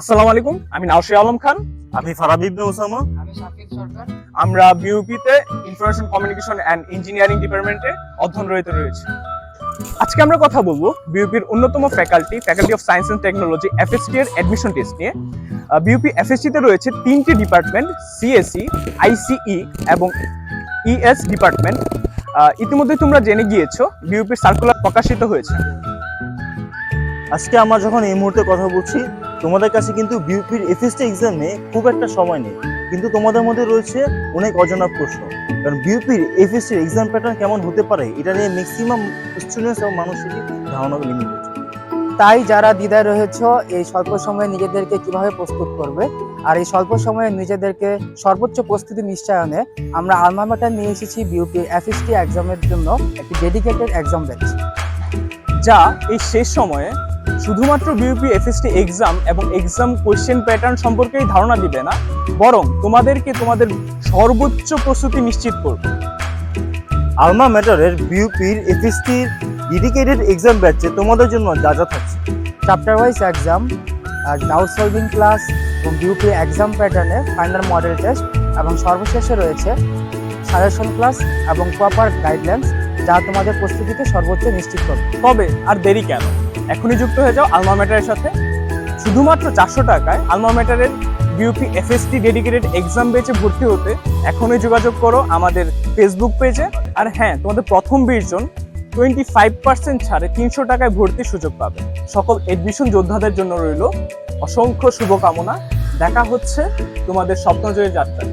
আসসালামু আলাইকুম আমি নাওশি আলম খান। আমি ফারাদ ইবনে ওসামা। আমি শাকিব সরকার। আমরা বিউপিতে ইনফরমেশন কমিউনিকেশন অ্যান্ড ইঞ্জিনিয়ারিং ডিপার্টমেন্টে অধ্যয়নরত রয়েছে। আজকে আমরা কথা বলব বিউপির অন্যতম faculty faculty of science and technology FST এর অ্যাডমিশন টেস্ট নিয়ে। বিউপি এফএসটিতে রয়েছে তিনটি ডিপার্টমেন্ট সিএসই আইসিই এবং ইএস ডিপার্টমেন্ট ইতিমধ্যে তোমরা জেনে গিয়েছো বিউপির সার্কুলার প্রকাশিত হয়েছে। আজকে আমরা যখন এই মুহূর্তে কথা বলছি তোমাদের কাছে কিন্তু বিউপির এফএসটি এক্সামে খুব একটা সময় নেই। কিন্তু তোমাদের মধ্যে রয়েছে অনেক অজানা প্রশ্ন। কারণ বিউপির এফএসটির এক্সাম প্যাটার্ন কেমন হতে পারে এটা নিয়ে ম্যাক্সিমাম স্টুডেন্টস এবং মানুষেরই ধারণা লিমিটেড তাই যারা দ্বিধায় রয়েছে এই স্বল্প সময়ে নিজেদেরকে কীভাবে প্রস্তুত করবে? আর এই স্বল্প সময়ে নিজেদেরকে সর্বোচ্চ প্রস্তুতি নিশ্চয়নে আমরা আলমামাটা নিয়ে এসেছি বিউপি এফএসটি এক্সামের জন্য একটি ডেডিকেটেড এক্সাম ব্যাচ যা এই শেষ সময়ে শুধুমাত্র বিউপি এফএসটি এক্সাম এবং এক্সাম কোশ্চেন প্যাটার্ন সম্পর্কেই ধারণা দিবে না বরং তোমাদেরকে তোমাদের সর্বোচ্চ প্রস্তুতি নিশ্চিত করবে। আলমা ম্যাটারের বিউপির এফএসটির ডেডিকেটেড এক্সাম ব্যাচে তোমাদের জন্য যা যা থাকছে। চ্যাপ্টার ওয়াইজ এক্সাম আর ডাউট সলভিং ক্লাস এবং বিউপি এক্সাম প্যাটার্নে ফাইনাল মডেল টেস্ট এবং সর্বশেষে রয়েছে সাজেশন ক্লাস এবং প্রপার গাইডলাইন্স যা তোমাদের প্রস্তুতিকে সর্বোচ্চ নিশ্চিত করবে। তবে আর দেরি কেন? এখনই যুক্ত হয়ে যাও আলমা ম্যাটারের সাথে। শুধুমাত্র চারশো টাকায় আলমা ম্যাটারের বিউপি এফএসটি ডেডিকেটেড এক্সাম বেচে ভর্তি হতে এখনই যোগাযোগ করো আমাদের ফেসবুক পেজে আর হ্যাঁ তোমাদের প্রথম বিশ জন টোয়েন্টি ফাইভ পার্সেন্ট ছাড়ে তিনশো টাকায় ভর্তির সুযোগ পাবে। সকল এডমিশন যোদ্ধাদের জন্য রইল অসংখ্য শুভকামনা। দেখা হচ্ছে তোমাদের স্বপ্নজয়ী যাত্রায়।